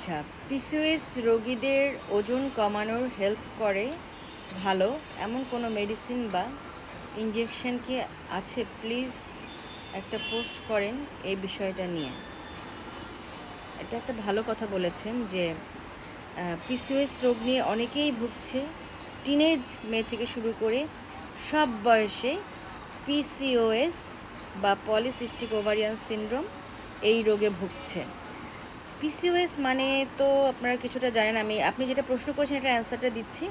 আচ্ছা পিসিওএস রোগীদের ওজন কমানোর হেল্প করে ভালো, এমন কোনো মেডিসিন বা ইঞ্জেকশন কি আছে? প্লিজ একটা পোস্ট করেন এই বিষয়টা নিয়ে। এটা একটা ভালো কথা বলেছেন যে পিসিওএস রোগ নিয়ে অনেকেই ভুগছে। টিনেজ মেয়ে থেকে শুরু করে সব বয়সে পিসিওএস বা পলিসিস্টিক ওভারিয়ান সিনড্রোম এই রোগে ভুগছে। পিসিওএস মানে তো আপনারা কিছুটা জানেন, আমি, আপনি যেটা প্রশ্ন করেছেন এটা অ্যান্সারটা দিচ্ছি।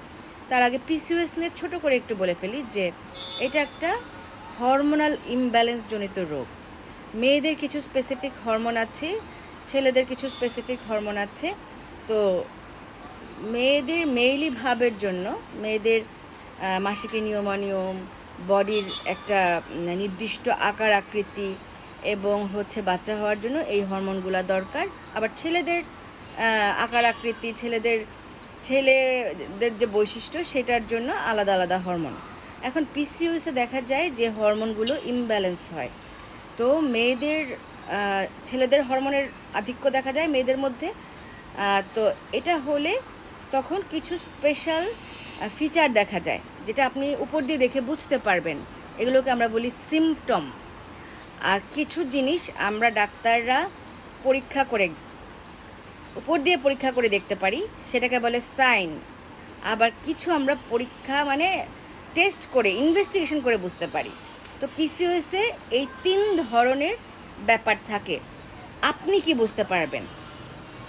তার আগে পিসিওএস নিয়ে ছোট করে একটু বলে ফেলি যে, এটা একটা হরমোনাল ইমব্যালেন্স জনিত রোগ। মেয়েদের কিছু স্পেসিফিক হরমোন আছে, ছেলেদের কিছু স্পেসিফিক হরমোন আছে। তো মেয়েদের মেইলি ভাবের জন্য, মেয়েদের মাসিকের নিয়মানিয়ম, বডির একটা নির্দিষ্ট আকার আকৃতি এবং হচ্ছে বাচ্চা হওয়ার জন্য এই হরমোনগুলো দরকার। আবার ছেলেদের আকার আকৃতি, ছেলেদের ছেলেদের যে বৈশিষ্ট্য সেটার জন্য আলাদা আলাদা হরমোন। এখন পিসিওএসে দেখা যায় যে হরমোনগুলো ইমব্যালেন্স হয়। তো মেয়েদের ছেলেদের হরমোনের আধিক্য দেখা যায় মেয়েদের মধ্যে। তো এটা হলে তখন কিছু স্পেশাল ফিচার দেখা যায়, যেটা আপনি উপর দিয়ে দেখে বুঝতে পারবেন। এগুলোকে আমরা বলি সিমটম আর কিছু জিনিস আমরা ডাক্তাররা পরীক্ষা করে, উপর দিয়ে পরীক্ষা করে দেখতে পারি, সেটাকে বলে সাইন। আবার কিছু আমরা পরীক্ষা মানে টেস্ট করে, ইনভেস্টিগেশন করে বুঝতে পারি। তো পিসিওএসে এই তিন ধরনের ব্যাপার থাকে। আপনি কি বুঝতে পারবেন?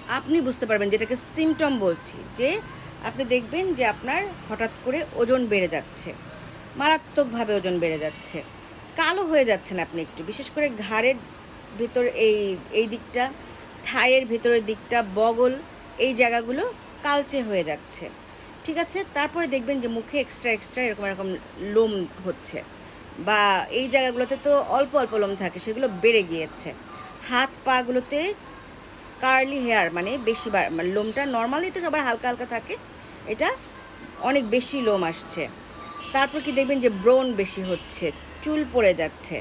আপনি বুঝতে পারবেন যেটাকে সিমটম বলছি, যে আপনি দেখবেন যে আপনার হঠাৎ করে ওজন বেড়ে যাচ্ছে, মারাত্মকভাবে ওজন বেড়ে যাচ্ছে। কালো হয়ে যাচ্ছেন আপনি একটু। বিশেষ করে ঘাড়ের ভিতর এই এই দিকটা, থায়ের ভেতরের দিকটা, বগল, এই জায়গাগুলো কালচে হয়ে যাচ্ছে। ঠিক আছে? তারপরে দেখবেন যে মুখে এক্সট্রা এক্সট্রা এরকম এরকম লোম হচ্ছে। বা এই জায়গাগুলোতে তো অল্প অল্প লোম থাকে, সেগুলো বেড়ে গিয়েছে। হাত পাগুলোতে কার্লি হেয়ার মানে বেশি মানে লোমটা নর্মালি তো সবার হালকা হালকা থাকে, এটা অনেক বেশি লোম আসছে। তারপর কি দেখবেন যে ব্রণ বেশি হচ্ছে। চুল পড়ে যাচ্ছে।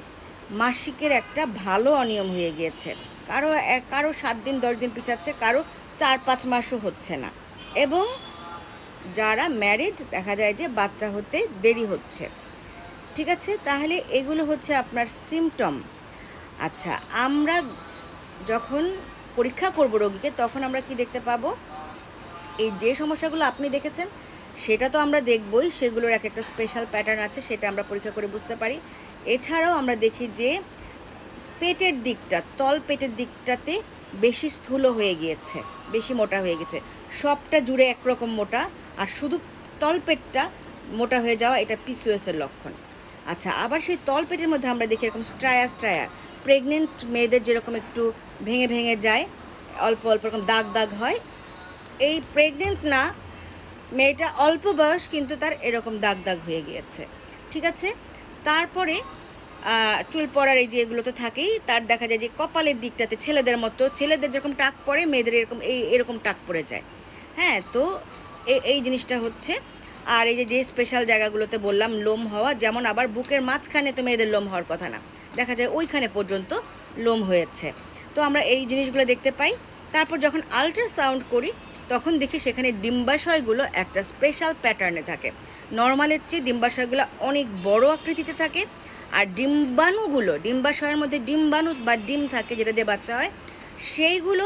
মাসিকের একটা ভালো অনিয়ম হয়ে গিয়েছে। কারও কারও সাত দিন, দশ দিন পিছাচ্ছে, কারও চার, পাঁচ মাসও হচ্ছে না। এবং যারা ম্যারিড, দেখা যায় যে বাচ্চা হতে দেরি হচ্ছে। ঠিক আছে, তাহলে এগুলো হচ্ছে আপনার সিমটম। আচ্ছা আমরা যখন পরীক্ষা করব রোগীকে, তখন আমরা কি দেখতে পাবো? এই যে সমস্যাগুলো আপনি দেখেছেন সেটা তো আমরা দেখবই, সেগুলোর এক একটা স্পেশাল প্যাটার্ন আছে, সেটা আমরা পরীক্ষা করে বুঝতে পারি। এছাড়াও আমরা দেখি যে পেটের দিকটা, তল পেটের দিকটাতে বেশি স্থূল হয়ে গিয়েছে, বেশি মোটা হয়ে গেছে। সবটা জুড়ে একরকম মোটা, আর শুধু তলপেটটা মোটা হয়ে যাওয়া, এটা পিসিওএস এর লক্ষণ। আচ্ছা আবার সেই তলপেটের মধ্যে আমরা দেখি এরকম স্ট্রায়া স্ট্রায়া প্রেগনেন্ট মেয়েদের যেরকম একটু ভেঙে ভেঙে যায়, অল্প অল্প রকম দাগ দাগ হয়, এই প্রেগনেন্ট না মেয়েটা অল্প বয়স, কিন্তু তার এরকম দাগ দাগ হয়ে গিয়েছে। ঠিক আছে? তারপরে চুল পড়ার এই যে এগুলো তো থাকেই, তার দেখা যায় যে কপালের দিকটাতে ছেলেদের মতো, ছেলেদের যেরকম টাক পড়ে, মেয়েদের এরকম, এই এরকম টাক পড়ে যায়। হ্যাঁ তো এই জিনিসটা হচ্ছে। আর এই যে যে স্পেশাল জায়গাগুলোতে বললাম, লোম হওয়া, যেমন আবার বুকের মাঝখানে তো মেয়েদের লোম হওয়ার কথা না। দেখা যায় ওইখানে পর্যন্ত লোম হয়েছে। তো আমরা এই জিনিসগুলো দেখতে পাই। তারপর যখন আল্ট্রাসাউন্ড করি তখন দেখি সেখানে ডিম্বাশয়গুলো একটা স্পেশাল প্যাটার্নে থাকে। নর্মালের চেয়ে ডিম্বাশয়গুলো অনেক বড় আকৃতিতে থাকে। আর ডিম্বাণুগুলো, ডিম্বাশয়ের মধ্যে ডিম্বাণু বা ডিম থাকে যেটা দিয়ে বাচ্চা হয়, সেইগুলো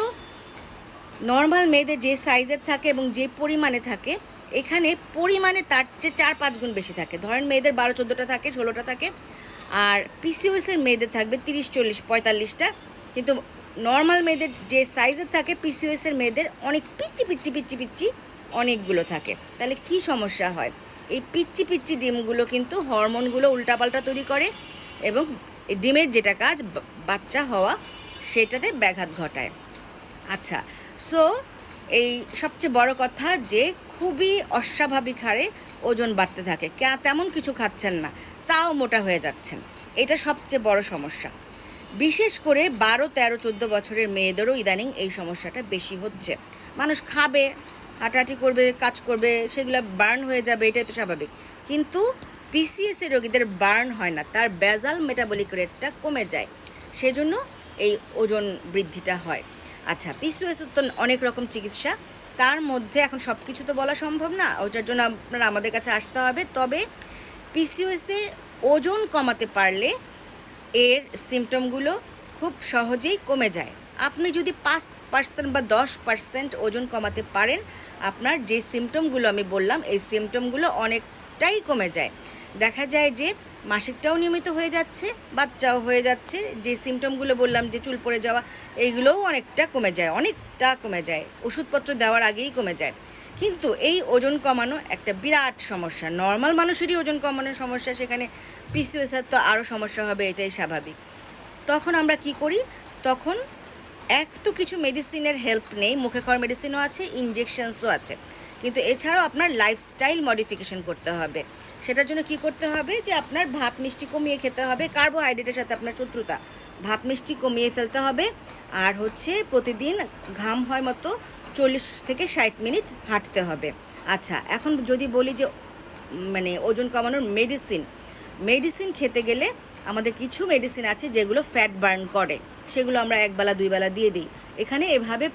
নর্মাল মেয়েদের যে সাইজের থাকে এবং যে পরিমাণে থাকে, এখানে পরিমাণে তার চেয়ে চার পাঁচ গুণ বেশি থাকে। ধরেন মেয়েদের বারো, চোদ্দোটা থাকে, ষোলোটা থাকে, আর পিসিওএসের মেয়েদের থাকবে তিরিশ, চল্লিশ, পঁয়তাল্লিশটা। কিন্তু নর্মাল মেয়েদের যে সাইজের থাকে পিসিওএসের মেয়েদের অনেক পিচ্ছি পিচ্ছি পিচ্ছি পিচ্ছি অনেকগুলো থাকে। তাহলে কি সমস্যা হয়? এই পিচ্ছি পিচ্ছি ডিমগুলো কিন্তু হরমোনগুলো উল্টাপাল্টা তৈরি করে এবং ডিমের যেটা কাজ বাচ্চা হওয়া, সেটাতে ব্যাঘাত ঘটায়। আচ্ছা সো এই সবচেয়ে বড় কথা যে খুবই অস্বাভাবিক হারে ওজন বাড়তে থাকে। তেমন কিছু খাচ্ছেন না, তাও মোটা হয়ে যাচ্ছেন। এটা সবচেয়ে বড় সমস্যা। বিশেষ করে বারো, তেরো, চোদ্দ বছরের মেয়েদেরও ইদানিং এই সমস্যাটা বেশি হচ্ছে। মানুষ খাবে, হাঁটাহাঁটি করবে, কাজ করবে, সেগুলো বার্ন হয়ে যাবে, এটাই তো স্বাভাবিক। কিন্তু পিসিএস এর রোগীদের বার্ন হয় না, তার বেজাল মেটাবলিক রেটটা কমে যায়। সেজন্য এই ওজন বৃদ্ধিটা হয়। আচ্ছা পিসিওএস তো অনেক রকম চিকিৎসা, তার মধ্যে এখন সব কিছু তো বলা সম্ভব না ওটার জন্য আপনারা আমাদের কাছে আসতে হবে। তবে পিসিওএসে ওজন কমাতে পারলে এর সিমটমগুলো খুব সহজেই কমে যায়। আপনি যদি পাঁচ পার্সেন্ট বা দশ পার্সেন্ট ওজন কমাতে পারেন, আপনার যে সিমটমগুলো আমি বললাম, এই সিমটমগুলো অনেকটাই কমে যায়। দেখা যায় যে মাসিকটাও নিয়মিত হয়ে যাচ্ছে, বাচ্চাও হয়ে যাচ্ছে, যে সিমটমগুলো বললাম, যে চুল পড়ে যাওয়া, এইগুলোও অনেকটা কমে যায়, অনেকটা কমে যায়। ওষুধপত্র দেওয়ার আগেই কমে যায়। কিন্তু এই ওজন কমানো একটা বিরাট সমস্যা। নর্মাল মানুষেরই ওজন কমানোর সমস্যা, সেখানে পিসিওএসের তো আরও সমস্যা হবে, এটাই স্বাভাবিক। তখন আমরা কি করি? তখন এক তো কিছু মেডিসিনের হেল্প নেই, মুখে খাওয়ার মেডিসিনও আছে ইঞ্জেকশনসও আছে। কিন্তু এছাড়াও আপনার লাইফস্টাইল মডিফিকেশন করতে হবে। সেটার জন্য কি করতে হবে? যে আপনার ভাত মিষ্টি কমিয়ে খেতে হবে কার্বোহাইড্রেটের সাথে আপনার শত্রুতা। ভাত মিষ্টি কমিয়ে ফেলতে হবে, আর হচ্ছে প্রতিদিন ঘাম হয় মতো চল্লিশ থেকে ষাট মিনিট হাঁটতে হবে। আচ্ছা এখন যদি বলি যে মানে ওজন কমানোর মেডিসিন মেডিসিন খেতে গেলে আমাদের কিছু মেডিসিন আছে যেগুলো ফ্যাট বার্ন করে। সেগুলো আমরা একবেলা দুই বেলা দিয়ে দিই। এখানে এভাবে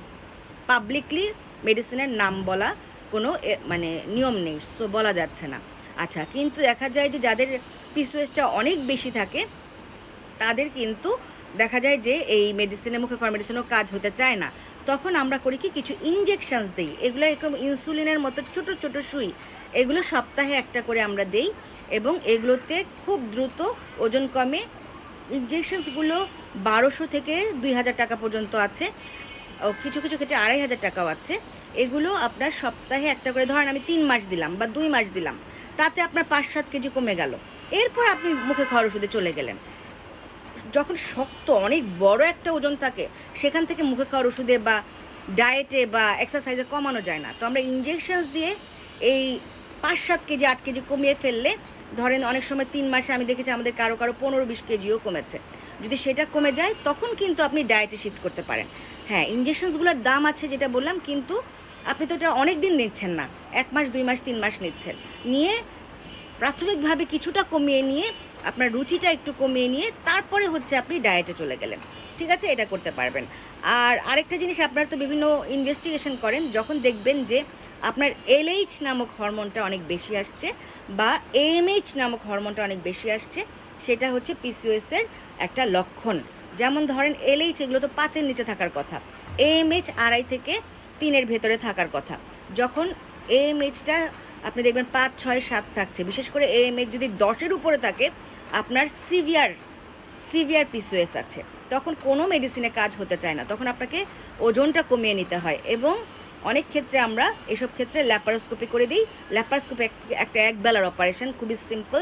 পাবলিকলি মেডিসিনের নাম বলা কোনো মানে নিয়ম নেই সো বলা যাচ্ছে না। আচ্ছা কিন্তু দেখা যায় যে যাদের পিসওয়েসটা অনেক বেশি থাকে, তাদের কিন্তু দেখা যায় যে এই মেডিসিনের মুখে খাওয়ার মেডিসিনও কাজ হতে চায় না। তখন আমরা করি কি, কিছু ইনজেকশনস দিই। এগুলো এরকম ইনসুলিনের মতো ছোট ছোট সুই। এগুলো সপ্তাহে একটা করে আমরা দেই এবং এগুলোতে খুব দ্রুত ওজন কমে। ইনজেকশনসগুলো বারোশো থেকে দুই হাজার টাকা পর্যন্ত আছে। ও, কিছু কিছু ক্ষেত্রে আড়াই হাজার টাকাও আছে। এগুলো আপনার সপ্তাহে একটা করে, ধরেন আমি তিন মাস দিলাম বা দুই মাস দিলাম, তাতে আপনার পাঁচ সাত কেজি কমে গেল। এরপর আপনি মুখে খাওয়ার ওষুধে চলে গেলেন। যখন শক্ত, অনেক বড় একটা ওজন থাকে, সেখান থেকে মুখে খাওয়ার ওষুধে বা ডায়েটে বা এক্সারসাইজে কমানো যায় না। তো আমরা ইঞ্জেকশনস দিয়ে এই পাঁচ সাত কেজি, আট কেজি কমিয়ে ফেললে, ধরেন অনেক সময় তিন মাসে আমি দেখেছি আমাদের কারও কারও পনেরো বিশ কেজিও কমেছে। যদি সেটা কমে যায়, তখন কিন্তু আপনি ডায়েটে শিফট করতে পারেন। হ্যাঁ ইঞ্জেকশনসগুলোর দাম আছে যেটা বললাম, কিন্তু আপনি তো এটা অনেক দিন নিচ্ছেন না। এক মাস, দুই মাস, তিন মাস নিচ্ছেন। নিয়ে প্রাথমিকভাবে কিছুটা কমিয়ে নিয়ে, আপনার রুচিটা একটু কমিয়ে নিয়ে তারপরে হচ্ছে আপনি ডায়েটে চলে গেলেন। ঠিক আছে? এটা করতে পারবেন। আর আরেকটা জিনিস, আপনারা তো বিভিন্ন ইনভেস্টিগেশন করেন, যখন দেখবেন যে আপনার এলএইচ নামক হরমোনটা অনেক বেশি আসছে বা এএমএইচ নামক হরমোনটা অনেক বেশি আসছে, সেটা হচ্ছে পিসিওএস এর একটা লক্ষণ। যেমন ধরেন এলএইচ এগুলো তো পাঁচের নিচে থাকার কথা এএমএইচ আড়াই থেকে তিনের ভেতরে থাকার কথা। যখন এএমএইচটা আপনি দেখবেন পাঁচ, ছয়, সাত থাকছে। বিশেষ করে এএমএইচ যদি দশের উপরে থাকে, আপনার সিভিয়ার সিভিয়ার পিসওএস আছে। তখন কোনো মেডিসিনে কাজ হতে চায় না। তখন আপনাকে ওজনটা কমিয়ে নিতে হয় এবং অনেক ক্ষেত্রে আমরা এসব ক্ষেত্রে ল্যাপারোস্কোপি করে দিই। ল্যাপারোস্কোপি একটা এক বেলার অপারেশন খুবই সিম্পল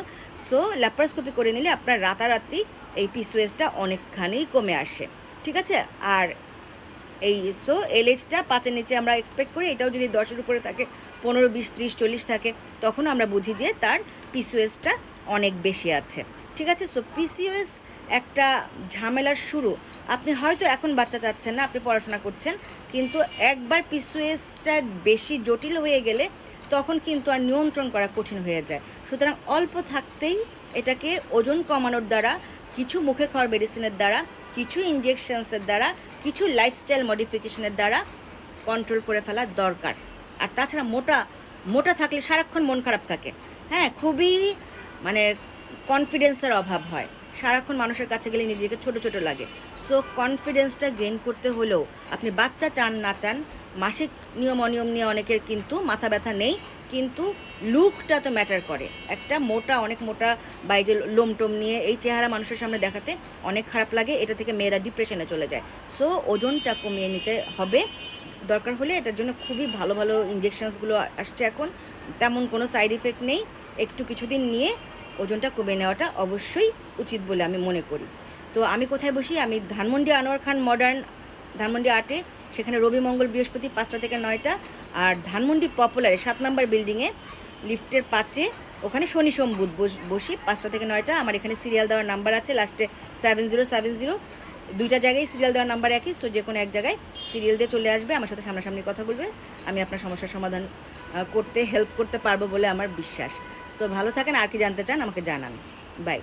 সো ল্যাপারোস্কোপি করে নিলে আপনার রাতারাতি এই পিসওএসটা অনেকখানি কমে আসে। ঠিক আছে? আর এই সো এলএচটা পাঁচের নিচে আমরা এক্সপেক্ট করি। এটাও যদি দশের উপরে থাকে পনেরো বিশ ত্রিশ চল্লিশ থাকে, তখন আমরা বুঝি যে তার পিসিওএসটা অনেক বেশি আছে। ঠিক আছে? সো পিসিওএস একটা ঝামেলার শুরু। আপনি হয়তো এখন বাচ্চা চাচ্ছেন না, আপনি পড়াশোনা করছেন, কিন্তু একবার পিসিওএসটা বেশি জটিল হয়ে গেলে তখন কিন্তু আর নিয়ন্ত্রণ করা কঠিন হয়ে যায়। সুতরাং অল্প থাকতেই এটাকে ওজন কমানোর দ্বারা, কিছু মুখে খাওয়ার মেডিসিনের দ্বারা, কিছু ইঞ্জেকশনসের দ্বারা, কিছু লাইফস্টাইল মডিফিকেশনের দ্বারা কন্ট্রোল করে ফেলা দরকার। আর তাছাড়া মোটা মোটা থাকলে সারাক্ষণ মন খারাপ থাকে। হ্যাঁ খুবই মানে কনফিডেন্সের অভাব হয়। সারাক্ষণ মানুষের কাছে গেলে নিজেকে ছোট ছোট লাগে। সো কনফিডেন্সটা গেইন করতে হলেও আপনি বাচ্চা চান, না চান, মাসিক নিয়ম, অনিয়ম নিয়ে অনেকের কিন্তু মাথা ব্যথা নেই, কিন্তু লুকটা তো ম্যাটার করে। একটা মোটা, অনেক মোটা বা এই যে লোম টোম নিয়ে এই চেহারা মানুষের সামনে দেখাতে অনেক খারাপ লাগে, এটা থেকে মেয়েরা ডিপ্রেশনে চলে যায়। সো ওজনটা কমিয়ে নিতে হবে। দরকার হলে এটার জন্য খুবই ভালো ভালো ইঞ্জেকশনসগুলো আসছে এখন। তেমন কোনো সাইড ইফেক্ট নেই। একটু কিছুদিন নিয়ে ওজনটা কমে নেওয়াটা অবশ্যই উচিত বলে আমি মনে করি। তো আমি কোথায় বসি? আমি ধানমন্ডি আনোয়ার খান মডার্ন ধানমন্ডি আটে সেখানে রবি মঙ্গল বৃহস্পতি পাঁচটা থেকে নয়টা। আর ধানমন্ডি পপুলারে সাত নম্বর বিল্ডিংয়ে লিফটের পাঁচে। ওখানে শনি সোম বুধ বস- বসি পাঁচটা থেকে নয়টা। আমার এখানে সিরিয়াল দেওয়ার নাম্বার আছে। লাস্টে সেভেন জিরো সেভেন জিরো দুইটা জায়গায় সিরিয়াল দেওয়ার নাম্বার একই সো যে কোনো এক জায়গায় সিরিয়াল দিয়ে চলে আসবে, আমার সাথে সামনাসামনি কথা বলবে, আমি আপনার সমস্যার সমাধান করতে হেল্প করতে পারব বলে আমার বিশ্বাস। সো ভালো থাকেন, আর কি জানতে চান আমাকে জানান। বাই